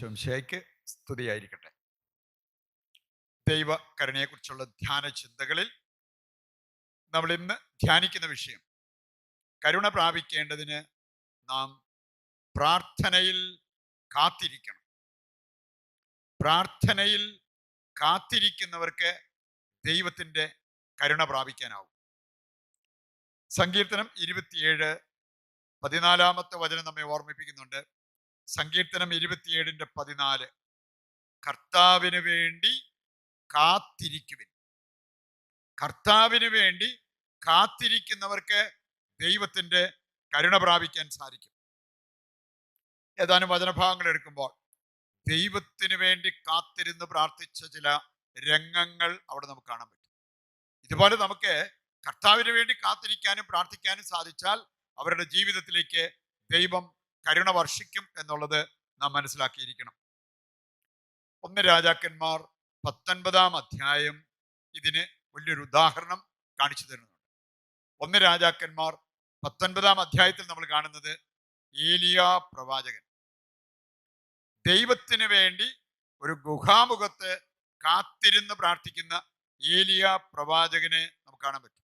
ശംശയ്ക്ക് സ്തുതിയായിരിക്കട്ടെ. ദൈവ കരുണയെക്കുറിച്ചുള്ള ധ്യാന ചിന്തകളിൽ നമ്മൾ ഇന്ന് ധ്യാനിക്കുന്ന വിഷയം കരുണ പ്രാപിക്കേണ്ടതിന് നാം പ്രാർത്ഥനയിൽ കാത്തിരിക്കണം. പ്രാർത്ഥനയിൽ കാത്തിരിക്കുന്നവർക്ക് ദൈവത്തിന്റെ കരുണ പ്രാപിക്കാനാവും. സങ്കീർത്തനം ഇരുപത്തിയേഴ് പതിനാലാമത്തെ വചനം നമ്മെ ഓർമ്മിപ്പിക്കുന്നുണ്ട്. സങ്കീർത്തനം ഇരുപത്തിയേഴിന്റെ പതിനാല്. കർത്താവിന് വേണ്ടി കാത്തിരിക്കുവിൻ. കർത്താവിന് വേണ്ടി കാത്തിരിക്കുന്നവർക്ക് ദൈവത്തിന്റെ കരുണ പ്രാപിക്കാൻ സാധിക്കും. ഏതാനും വചനഭാഗങ്ങൾ എടുക്കുമ്പോൾ ദൈവത്തിന് വേണ്ടി കാത്തിരുന്ന് പ്രാർത്ഥിച്ച ചില രംഗങ്ങൾ അവിടെ നമുക്ക് കാണാൻ പറ്റും. ഇതുപോലെ നമുക്ക് കർത്താവിന് വേണ്ടി കാത്തിരിക്കാനും പ്രാർത്ഥിക്കാനും സാധിച്ചാൽ അവരുടെ ജീവിതത്തിലേക്ക് ദൈവം കരുണ വർഷിക്കും എന്നുള്ളത് നാം മനസ്സിലാക്കിയിരിക്കണം. ഒന്ന് രാജാക്കന്മാർ പത്തൊൻപതാം അധ്യായം ഇതിന് വലിയൊരു ഉദാഹരണം കാണിച്ചു തരുന്നുണ്ട്. ഒന്ന് രാജാക്കന്മാർ പത്തൊൻപതാം അധ്യായത്തിൽ നമ്മൾ കാണുന്നത് ഏലിയ പ്രവാചകൻ. ദൈവത്തിന് വേണ്ടി ഒരു ഗുഹാമുഖത്ത് കാത്തിരുന്ന് പ്രാർത്ഥിക്കുന്ന ഏലിയ പ്രവാചകനെ നമുക്ക് കാണാൻ പറ്റും.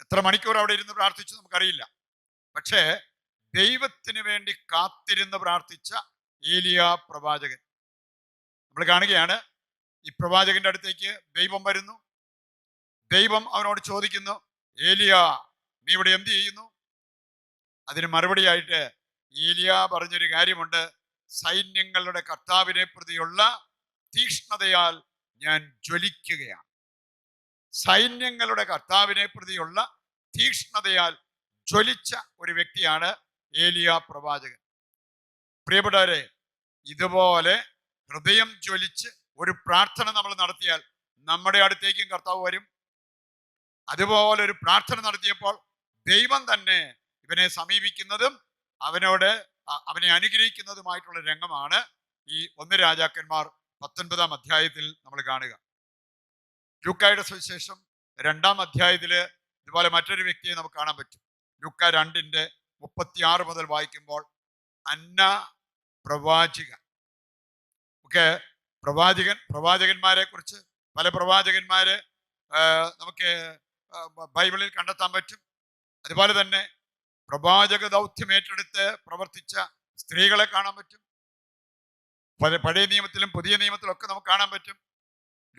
എത്ര മണിക്കൂർ അവിടെ ഇരുന്ന് പ്രാർത്ഥിച്ചു നമുക്കറിയില്ല. പക്ഷേ ദൈവത്തിന് വേണ്ടി കാത്തിരുന്ന് പ്രാർത്ഥിച്ച ഏലിയ പ്രവാചകൻ. നമ്മൾ കാണുകയാണ് ഈ പ്രവാചകന്റെ അടുത്തേക്ക് ദൈവം വരുന്നു. ദൈവം അവനോട് ചോദിക്കുന്നു ഏലിയ നീ ഇവിടെ എന്ത് ചെയ്യുന്നു? അതിന് മറുപടിയായിട്ട് ഏലിയ പറഞ്ഞൊരു കാര്യമുണ്ട്. സൈന്യങ്ങളുടെ കർത്താവിനെ പ്രതിയുള്ള തീക്ഷ്ണതയാൽ ഞാൻ ജ്വലിക്കുകയാണ്. സൈന്യങ്ങളുടെ കർത്താവിനെ പ്രതിയുള്ള തീക്ഷ്ണതയാൽ ജ്വലിച്ച ഒരു വ്യക്തിയാണ് ഏലിയ പ്രവാചകൻ. പ്രിയപ്പെട്ടവരെ ഇതുപോലെ ഹൃദയം ജ്വലിച്ച് ഒരു പ്രാർത്ഥന നമ്മൾ നടത്തിയാൽ നമ്മുടെ അടുത്തേക്കും കർത്താവ് വരും. അതുപോലെ ഒരു പ്രാർത്ഥന നടത്തിയപ്പോൾ ദൈവം തന്നെ ഇവനെ സമീപിക്കുന്നതും അവനോട് അവനെ അനുഗ്രഹിക്കുന്നതുമായിട്ടുള്ള രംഗമാണ് ഈ ഒന്ന് രാജാക്കന്മാർ പത്തൊൻപതാം അധ്യായത്തിൽ നമ്മൾ കാണുക. ലൂക്കായുടെ സുവിശേഷം രണ്ടാം അധ്യായത്തിൽ ഇതുപോലെ മറ്റൊരു വ്യക്തിയെ നമുക്ക് കാണാൻ പറ്റും. ലൂക്ക രണ്ടിന്റെ മുപ്പത്തിയാറ് മുതൽ വായിക്കുമ്പോൾ അന്ന പ്രവാചിക. ഒക്കെ പ്രവാചകൻ പ്രവാചകന്മാരെ കുറിച്ച് പല പ്രവാചകന്മാര് നമുക്ക് ബൈബിളിൽ കണ്ടെത്താൻ പറ്റും. അതുപോലെ തന്നെ പ്രവാചക ദൗത്യം ഏറ്റെടുത്ത് പ്രവർത്തിച്ച സ്ത്രീകളെ കാണാൻ പറ്റും. പഴയ നിയമത്തിലും പുതിയ നിയമത്തിലും ഒക്കെ നമുക്ക് കാണാൻ പറ്റും.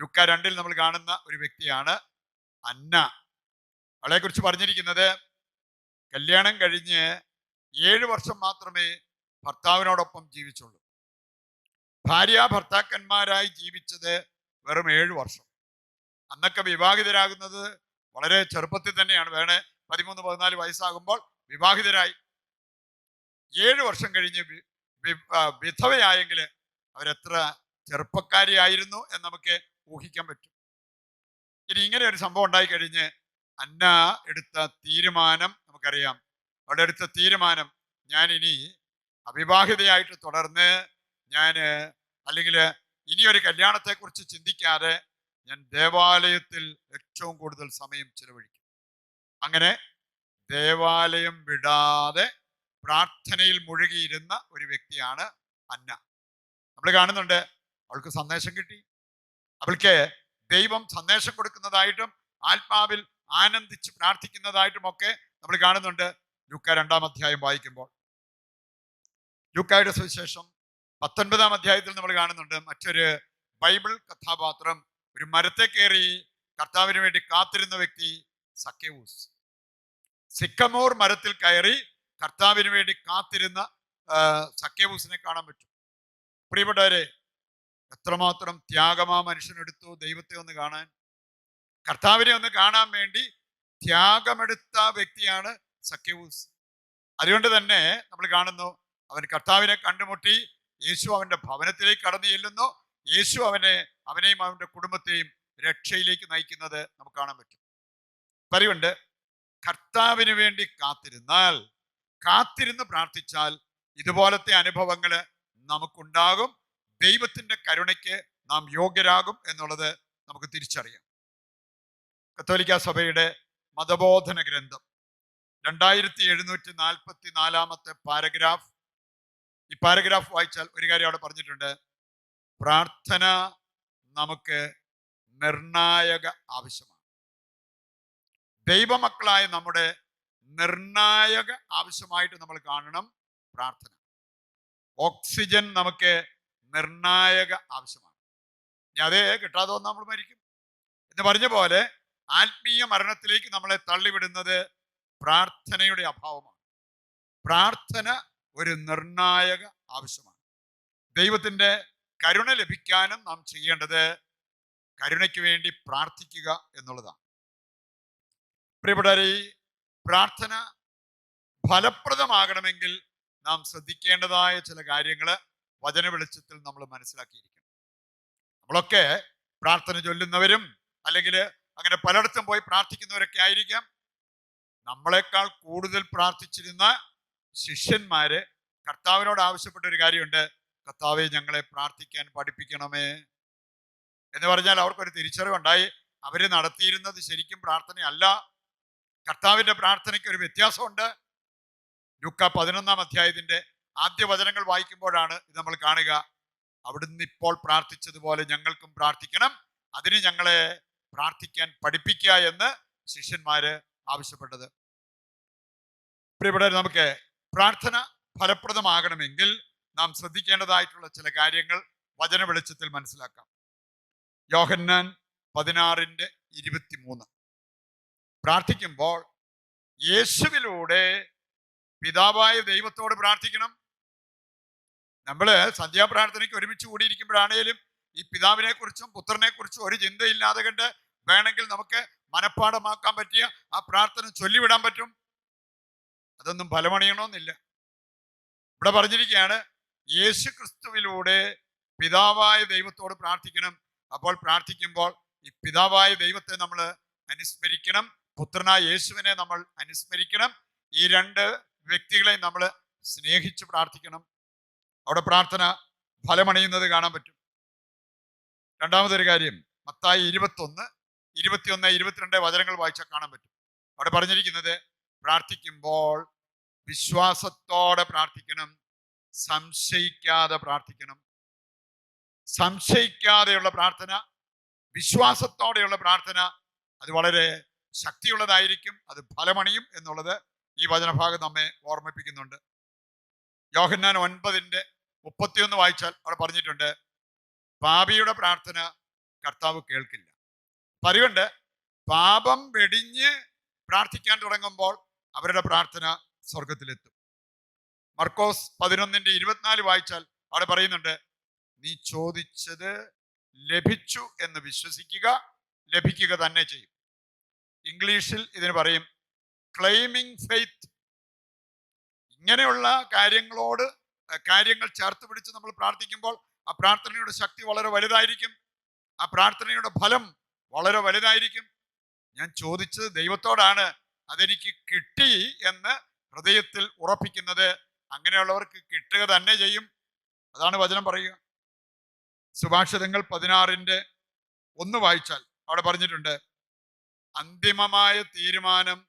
ലുക്ക രണ്ടിൽ നമ്മൾ കാണുന്ന ഒരു വ്യക്തിയാണ് അന്ന. അവളെ കുറിച്ച് പറഞ്ഞിരിക്കുന്നത് കല്യാണം കഴിഞ്ഞ് ഏഴ് വർഷം മാത്രമേ ഭർത്താവിനോടൊപ്പം ജീവിച്ചുള്ളൂ. ഭാര്യ ഭർത്താക്കന്മാരായി ജീവിച്ചത് വെറും ഏഴ് വർഷം. അന്നൊക്കെ വിവാഹിതരാകുന്നത് വളരെ ചെറുപ്പത്തിൽ തന്നെയാണ്. വേണേ പതിമൂന്ന് പതിനാല് വയസ്സാകുമ്പോൾ വിവാഹിതരായി. ഏഴ് വർഷം കഴിഞ്ഞ് വിധവയായെങ്കിൽ അവരെത്ര ചെറുപ്പക്കാരിയായിരുന്നു എന്ന് നമുക്ക് ഊഹിക്കാൻ പറ്റും. ഇനി ഇങ്ങനെ ഒരു സംഭവം ഉണ്ടായിക്കഴിഞ്ഞ് അന്ന എടുത്ത തീരുമാനം നമുക്കറിയാം. അവിടെ എടുത്ത തീരുമാനം ഞാൻ ഇനി അവിവാഹിതയായിട്ട് തുടർന്ന് ഞാൻ അല്ലെങ്കിൽ ഇനി ഒരു കല്യാണത്തെക്കുറിച്ച് ചിന്തിക്കാതെ ഞാൻ ദേവാലയത്തിൽ ഏറ്റവും കൂടുതൽ സമയം ചെലവഴിക്കും. അങ്ങനെ ദേവാലയം വിടാതെ പ്രാർത്ഥനയിൽ മുഴുകിയിരുന്ന ഒരു വ്യക്തിയാണ് അന്ന. നമ്മൾ കാണുന്നുണ്ട് അവൾക്ക് സന്ദേശം കിട്ടി. അവൾക്ക് ദൈവം സന്ദേശം കൊടുക്കുന്നതായിട്ടും ആത്മാവിൽ ആനന്ദിച്ച് പ്രാർത്ഥിക്കുന്നതായിട്ടും ഒക്കെ നമ്മൾ കാണുന്നുണ്ട് ലൂക്ക രണ്ടാം അധ്യായം വായിക്കുമ്പോൾ. ലൂക്കായുടെ സുവിശേഷം പത്തൊൻപതാം അധ്യായത്തിൽ നമ്മൾ കാണുന്നുണ്ട് മറ്റൊരു ബൈബിൾ കഥാപാത്രം ഒരു മരത്തെ കയറി കർത്താവിന് വേണ്ടി കാത്തിരുന്ന വ്യക്തി സക്കേവൂസ് സിക്കമോർ മരത്തിൽ കയറി കർത്താവിന് വേണ്ടി കാത്തിരുന്ന സക്കേവൂസിനെ കാണാൻ പറ്റും. പ്രിയപ്പെട്ടവരെ എത്രമാത്രം ത്യാഗമാ മനുഷ്യനെടുത്തു ദൈവത്തെ ഒന്ന് കാണാൻ. കർത്താവിനെ ഒന്ന് കാണാൻ വേണ്ടി ത്യാഗമെടുത്ത വ്യക്തിയാണ് സഖ്യവൂസ്. അതുകൊണ്ട് തന്നെ നമ്മൾ കാണുന്നു അവൻ കർത്താവിനെ കണ്ടുമുട്ടി യേശു അവന്റെ ഭവനത്തിലേക്ക് കടന്നു ചെല്ലുന്നു. യേശു അവനെ അവനെയും അവന്റെ കുടുംബത്തെയും രക്ഷയിലേക്ക് നയിക്കുന്നത് നമുക്ക് കാണാൻ പറ്റും. പറയുണ്ട് കർത്താവിന് വേണ്ടി കാത്തിരുന്നാൽ കാത്തിരുന്ന് പ്രാർത്ഥിച്ചാൽ ഇതുപോലത്തെ അനുഭവങ്ങൾ നമുക്കുണ്ടാകും. ദൈവത്തിന്റെ കരുണയ്ക്ക് നാം യോഗ്യരാകും എന്നുള്ളത് നമുക്ക് തിരിച്ചറിയാം. കത്തോലിക്ക സഭയുടെ മതബോധന ഗ്രന്ഥം. രണ്ടായിരത്തി എഴുന്നൂറ്റി നാൽപ്പത്തി നാലാമത്തെ പാരഗ്രാഫ്. ഈ പാരഗ്രാഫ് വായിച്ചാൽ ഒരു കാര്യം അവിടെ പറഞ്ഞിട്ടുണ്ട്. പ്രാർത്ഥന നമുക്ക് നിർണായക ആവശ്യമാണ്. ദൈവമക്കളായ നമ്മുടെ നിർണായക ആവശ്യമായിട്ട് നമ്മൾ കാണണം പ്രാർത്ഥന. ഓക്സിജൻ നമുക്ക് നിർണായക ആവശ്യമാണ്. അതേ കിട്ടാതെ നമ്മൾ മരിക്കും. എന്ന് പറഞ്ഞ പോലെ ആത്മീയ മരണത്തിലേക്ക് നമ്മളെ തള്ളിവിടുന്നത് പ്രാർത്ഥനയുടെ അഭാവമാണ്. പ്രാർത്ഥന ഒരു നിർണായക ആവശ്യമാണ്. ദൈവത്തിന്റെ കരുണ ലഭിക്കാനും നാം ചെയ്യേണ്ടത് കരുണയ്ക്ക് വേണ്ടി പ്രാർത്ഥിക്കുക എന്നുള്ളതാണ്. പ്രിയപ്പെട്ടവരെ പ്രാർത്ഥന ഫലപ്രദമാകണമെങ്കിൽ നാം ശ്രദ്ധിക്കേണ്ടതായ ചില കാര്യങ്ങൾ വചന വെളിച്ചത്തിൽ നമ്മൾ മനസ്സിലാക്കിയിരിക്കണം. നമ്മളൊക്കെ പ്രാർത്ഥന ചൊല്ലുന്നവരും അല്ലെങ്കിൽ അങ്ങനെ പലയിടത്തും പോയി പ്രാർത്ഥിക്കുന്നവരൊക്കെ ആയിരിക്കാം. നമ്മളെക്കാൾ കൂടുതൽ പ്രാർത്ഥിച്ചിരുന്ന ശിഷ്യന്മാര് കർത്താവിനോട് ആവശ്യപ്പെട്ട ഒരു കാര്യമുണ്ട്. കർത്താവെ ഞങ്ങളെ പ്രാർത്ഥിക്കാൻ പഠിപ്പിക്കണമേ. എന്ന് പറഞ്ഞാൽ അവർക്കൊരു തിരിച്ചറിവുണ്ടായി. അവർ നടത്തിയിരുന്നത് ശരിക്കും പ്രാർത്ഥനയല്ല. കർത്താവിന്റെ പ്രാർത്ഥനയ്ക്ക് ഒരു വ്യത്യാസമുണ്ട്. ലുക്ക പതിനൊന്നാം അധ്യായത്തിന്റെ ആദ്യ വചനങ്ങൾ വായിക്കുമ്പോഴാണ് ഇത് നമ്മൾ കാണുക. അവിടുന്ന് ഇപ്പോൾ പ്രാർത്ഥിച്ചതുപോലെ ഞങ്ങൾക്കും പ്രാർത്ഥിക്കണം. അതിന് ഞങ്ങളെ പ്രാർത്ഥിക്കാൻ പഠിപ്പിക്കുക എന്ന് ശിഷ്യന്മാര് ആവശ്യപ്പെട്ടത്. പ്രിയപ്പെട്ടവരെ നമുക്ക് പ്രാർത്ഥന ഫലപ്രദമാകണമെങ്കിൽ നാം ശ്രദ്ധിക്കേണ്ടതായിട്ടുള്ള ചില കാര്യങ്ങൾ വചന വെളിച്ചത്തിൽ മനസ്സിലാക്കാം. യോഹന്നാൻ പതിനാറിന്റെ ഇരുപത്തിമൂന്ന്. പ്രാർത്ഥിക്കുമ്പോൾ യേശുവിലൂടെ പിതാവായ ദൈവത്തോട് പ്രാർത്ഥിക്കണം. നമ്മൾ സന്ധ്യാപ്രാർത്ഥനയ്ക്ക് ഒരുമിച്ച് കൂടിയിരിക്കുമ്പോഴാണേലും ഈ പിതാവിനെ കുറിച്ചും പുത്രനെ കുറിച്ചും ഒരു ചിന്തയില്ലാതെ കണ്ട് വേണമെങ്കിൽ നമുക്ക് മനഃപ്പാടമാക്കാൻ പറ്റിയ ആ പ്രാർത്ഥന ചൊല്ലിവിടാൻ പറ്റും? അതൊന്നും ഫലമണിയണമെന്നില്ല ഇവിടെ പറഞ്ഞിരിക്കുകയാണ് യേശു ക്രിസ്തുവിലൂടെ പിതാവായ ദൈവത്തോട് പ്രാർത്ഥിക്കണം. അപ്പോൾ പ്രാർത്ഥിക്കുമ്പോൾ ഈ പിതാവായ ദൈവത്തെ നമ്മൾ അനുസ്മരിക്കണം. പുത്രനായ യേശുവിനെ നമ്മൾ അനുസ്മരിക്കണം. ഈ രണ്ട് വ്യക്തികളെ നമ്മൾ സ്നേഹിച്ച് പ്രാർത്ഥിക്കണം. അവിടെ പ്രാർത്ഥന ഫലമണിയുന്നത് കാണാൻ പറ്റും. രണ്ടാമതൊരു കാര്യം മത്തായി ഇരുപത്തൊന്ന് ഇരുപത്തിയൊന്ന് ഇരുപത്തിരണ്ട് വചനങ്ങൾ വായിച്ചാൽ കാണാൻ പറ്റും. അവിടെ പറഞ്ഞിരിക്കുന്നത് പ്രാർത്ഥിക്കുമ്പോൾ വിശ്വാസത്തോടെ പ്രാർത്ഥിക്കണം സംശയിക്കാതെ പ്രാർത്ഥിക്കണം. സംശയിക്കാതെയുള്ള പ്രാർത്ഥന വിശ്വാസത്തോടെയുള്ള പ്രാർത്ഥന അത് വളരെ ശക്തിയുള്ളതായിരിക്കും അത് ഫലമണിയും എന്നുള്ളത് ഈ വചനഭാഗം നമ്മെ ഓർമ്മിപ്പിക്കുന്നുണ്ട്. യോഹന്നാൻ ഒൻപതിന്റെ മുപ്പത്തിയൊന്ന് വായിച്ചാൽ അവിടെ പറഞ്ഞിട്ടുണ്ട് പാപിയുടെ പ്രാർത്ഥന കർത്താവ് കേൾക്കില്ല. പതിവുണ്ട് പാപം വെടിഞ്ഞ് പ്രാർത്ഥിക്കാൻ തുടങ്ങുമ്പോൾ അവരുടെ പ്രാർത്ഥന സ്വർഗത്തിലെത്തും മർക്കോസ് പതിനൊന്നിന്റെ ഇരുപത്തിനാല് വായിച്ചാൽ അവിടെ പറയുന്നുണ്ട് നീ ചോദിച്ചത് ലഭിച്ചു എന്ന് വിശ്വസിക്കുക ലഭിക്കുക തന്നെ ചെയ്യും. ഇംഗ്ലീഷിൽ ഇതിന് പറയും ക്ലെയിമിംഗ് ഫെയ്ത്ത് ഇങ്ങനെയുള്ള കാര്യങ്ങളോട് കാര്യങ്ങൾ ചേർത്ത് പിടിച്ച് നമ്മൾ പ്രാർത്ഥിക്കുമ്പോൾ ആ പ്രാർത്ഥനയുടെ ശക്തി വളരെ വലുതായിരിക്കും. ആ പ്രാർത്ഥനയുടെ ഫലം വളരെ വലുതായിരിക്കും. ഞാൻ ചോദിച്ചത് ദൈവത്തോടാണ് അതെനിക്ക് കിട്ടി എന്ന് ഹൃദയത്തിൽ ഉറപ്പിക്കുന്നത്. അങ്ങനെയുള്ളവർക്ക് കിട്ടുക തന്നെ ചെയ്യും. അതാണ് വചനം പറയുക. സുഭാഷിതങ്ങൾ പതിനാറിന്റെ ഒന്ന് വായിച്ചാൽ അവിടെ പറഞ്ഞിട്ടുണ്ട് അന്തിമമായ തീരുമാനം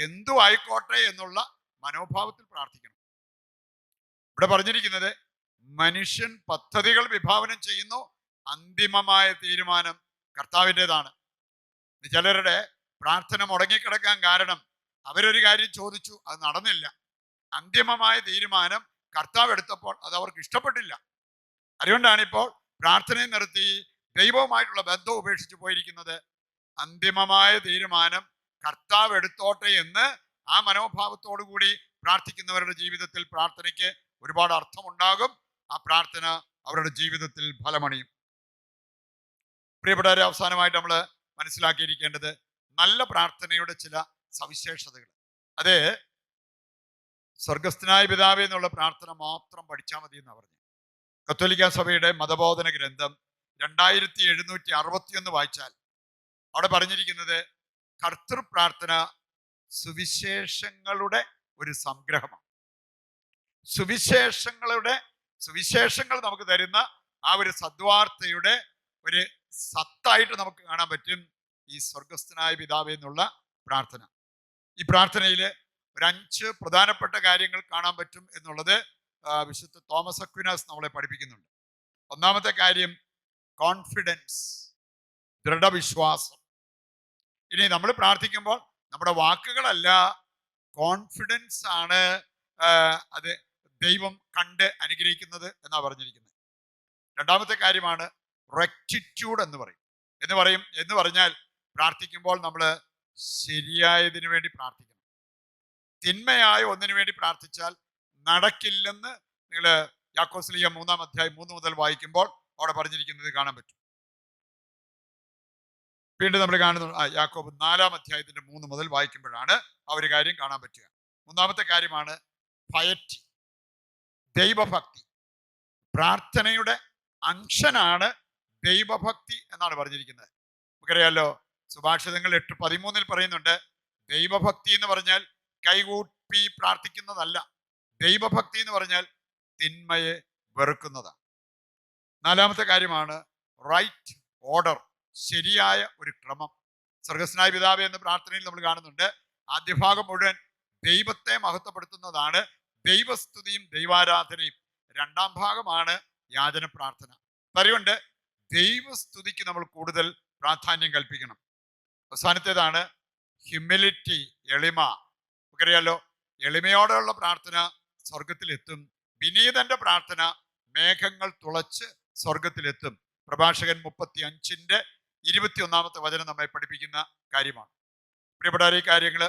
എന്തു ആയിക്കോട്ടെ എന്നുള്ള മനോഭാവത്തിൽ പ്രാർത്ഥിക്കണം. ഇവിടെ പറഞ്ഞിരിക്കുന്നത് മനുഷ്യൻ പദ്ധതികൾ വിഭാവനം ചെയ്യുന്നു അന്തിമമായ തീരുമാനം കർത്താവിന്റെതാണ്. ചിലരുടെ പ്രാർത്ഥന മുടങ്ങിക്കിടക്കാൻ കാരണം അവരൊരു കാര്യം ചോദിച്ചു അത് നടന്നില്ല. അന്തിമമായ തീരുമാനം കർത്താവ് എടുത്തപ്പോൾ അത് അവർക്ക് ഇഷ്ടപ്പെട്ടില്ല. അതുകൊണ്ടാണ് ഇപ്പോൾ പ്രാർത്ഥനയെ നിർത്തി ദൈവവുമായിട്ടുള്ള ബന്ധം ഉപേക്ഷിച്ച് പോയിരിക്കുന്നത്. അന്തിമമായ തീരുമാനം കർത്താവ് എടുത്തോട്ടെ എന്ന് ആ മനോഭാവത്തോടു കൂടി പ്രാർത്ഥിക്കുന്നവരുടെ ജീവിതത്തിൽ പ്രാർത്ഥനയ്ക്ക് ഒരുപാട് അർത്ഥമുണ്ടാകും. ആ പ്രാർത്ഥന അവരുടെ ജീവിതത്തിൽ ഫലമണിയും. പ്രിയപ്പെട്ടവരെ അവസാനമായിട്ട് നമ്മൾ മനസ്സിലാക്കിയിരിക്കേണ്ടത് നല്ല പ്രാർത്ഥനയുടെ ചില സവിശേഷതകൾ അതെ സ്വർഗസ്ഥനായ പിതാവേ എന്നുള്ള പ്രാർത്ഥന മാത്രം പഠിച്ചാൽ മതി എന്ന് പറഞ്ഞു കത്തോലിക്ക സഭയുടെ മതബോധന ഗ്രന്ഥം രണ്ടായിരത്തി എഴുന്നൂറ്റി അറുപത്തിയൊന്ന് വായിച്ചാൽ അവിടെ പറഞ്ഞിരിക്കുന്നത് കർത്തൃ പ്രാർത്ഥന സുവിശേഷങ്ങളുടെ ഒരു സംഗ്രഹമാണ്. സുവിശേഷങ്ങളുടെ സുവിശേഷങ്ങൾ നമുക്ക് തരുന്ന ആ ഒരു സദ്വാർത്തയുടെ ഒരു സത്തായിട്ട് നമുക്ക് കാണാൻ പറ്റും ഈ സ്വർഗസ്ഥനായ പിതാവ് എന്നുള്ള പ്രാർത്ഥന. ഈ പ്രാർത്ഥനയിൽ ഒരു അഞ്ച് പ്രധാനപ്പെട്ട കാര്യങ്ങൾ കാണാൻ പറ്റും എന്നുള്ളത് വിശുദ്ധ തോമസ് അക്വിനാസ് നമ്മളെ പഠിപ്പിക്കുന്നുണ്ട്. ഒന്നാമത്തെ കാര്യം കോൺഫിഡൻസ് ദൃഢവിശ്വാസം. ഇനി നമ്മൾ പ്രാർത്ഥിക്കുമ്പോൾ നമ്മുടെ വാക്കുകളല്ല കോൺഫിഡൻസ് ആണ് അത് ദൈവം കണ്ട് അനുഗ്രഹിക്കുന്നത് എന്നാ പറഞ്ഞിരിക്കുന്നത് രണ്ടാമത്തെ കാര്യമാണ് റെക്റ്റിറ്റ്യൂഡ് എന്ന് പറയും. എന്ന് പറയും എന്ന് പറഞ്ഞാൽ പ്രാർത്ഥിക്കുമ്പോൾ നമ്മൾ ശരിയായതിനു വേണ്ടി പ്രാർത്ഥിക്കണം. തിന്മയായ ഒന്നിനു വേണ്ടി പ്രാർത്ഥിച്ചാൽ നടക്കില്ലെന്ന് നിങ്ങൾ യാക്കോസ്ലിയ മൂന്നാം അധ്യായം മൂന്ന് മുതൽ വായിക്കുമ്പോൾ അവിടെ പറഞ്ഞിരിക്കുന്നത് കാണാൻ പറ്റും. വീണ്ടും നമ്മൾ കാണുന്നു ആ, യാക്കോബ് നാലാം അധ്യായത്തിന്റെ മൂന്ന് മുതൽ വായിക്കുമ്പോഴാണ് ആ ഒരു കാര്യം കാണാൻ പറ്റുക. മൂന്നാമത്തെ കാര്യമാണ് പയറ്റി ദൈവഭക്തി. പ്രാർത്ഥനയുടെ അംശനാണ് ദൈവഭക്തി എന്നാണ് പറഞ്ഞിരിക്കുന്നത്. നമുക്കറിയാലോ സുഭാഷിതങ്ങൾ എട്ട് പതിമൂന്നിൽ പറയുന്നുണ്ട് ദൈവഭക്തി എന്ന് പറഞ്ഞാൽ കൈകൂപ്പി പ്രാർത്ഥിക്കുന്നതല്ല. ദൈവഭക്തി എന്ന് പറഞ്ഞാൽ തിന്മയെ വെറുക്കുന്നതാണ്. നാലാമത്തെ കാര്യമാണ് റൈറ്റ് ഓർഡർ ശരിയായ ഒരു ക്രമം. സർഗസ്നായ പിതാവ് എന്ന പ്രാർത്ഥനയിൽ നമ്മൾ കാണുന്നുണ്ട് ആദ്യ ഭാഗം മുഴുവൻ ദൈവത്തെ മഹത്വപ്പെടുത്തുന്നതാണ് ദൈവസ്തുതിയും ദൈവാരാധനയും രണ്ടാം ഭാഗമാണ് യാചന പ്രാർത്ഥന. പറയുണ്ട് ദൈവസ്തുതിക്ക് നമ്മൾ കൂടുതൽ പ്രാധാന്യം കൽപ്പിക്കണം. അവസാനത്തേതാണ് ഹ്യൂമിലിറ്റി എളിമ. നമുക്കറിയാലോ എളിമയോടെയുള്ള പ്രാർത്ഥന സ്വർഗത്തിലെത്തും വിനീതന്റെ പ്രാർത്ഥന മേഘങ്ങൾ തുളച്ച് സ്വർഗത്തിലെത്തും പ്രഭാഷകൻ മുപ്പത്തി അഞ്ചിന്റെ ഇരുപത്തിയൊന്നാമത്തെ വചനം നമ്മെ പഠിപ്പിക്കുന്ന കാര്യമാണ്. പ്രിയപ്പെട്ട ഈ കാര്യങ്ങൾ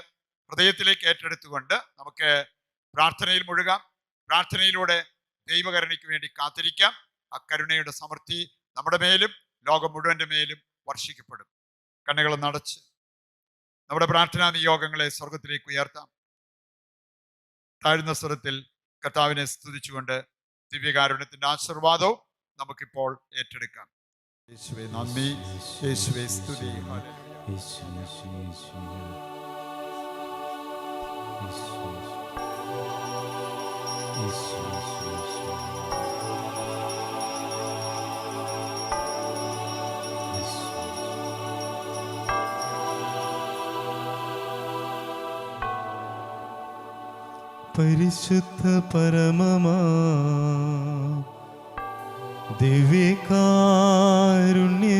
ഹൃദയത്തിലേക്ക് ഏറ്റെടുത്തുകൊണ്ട് നമുക്ക് പ്രാർത്ഥനയിൽ മുഴുകാം. പ്രാർത്ഥനയിലൂടെ ദൈവകരുണയ്ക്ക് വേണ്ടി കാത്തിരിക്കാം. ആ കരുണയുടെ സമൃദ്ധി നമ്മുടെ മേലും ലോകം മുഴുവന്റെ മേലും വർഷിക്കപ്പെടും. കണ്ണുകൾ നടച്ച് നമ്മുടെ പ്രാർത്ഥനാ നിയോഗങ്ങളെ സ്വർഗത്തിലേക്ക് ഉയർത്താം. താഴ്ന്ന സ്വരത്തിൽ കർത്താവിനെ സ്തുതിച്ചുകൊണ്ട് ദിവ്യകാരുണ്യത്തിന്റെ ആശീർവാദവും നമുക്കിപ്പോൾ ഏറ്റെടുക്കാം. യേശുവെ നന്ദി. ഹല്ലേലൂയ. പരിശുദ്ധ പരമമാ ദിവ്യകാരുണ്യ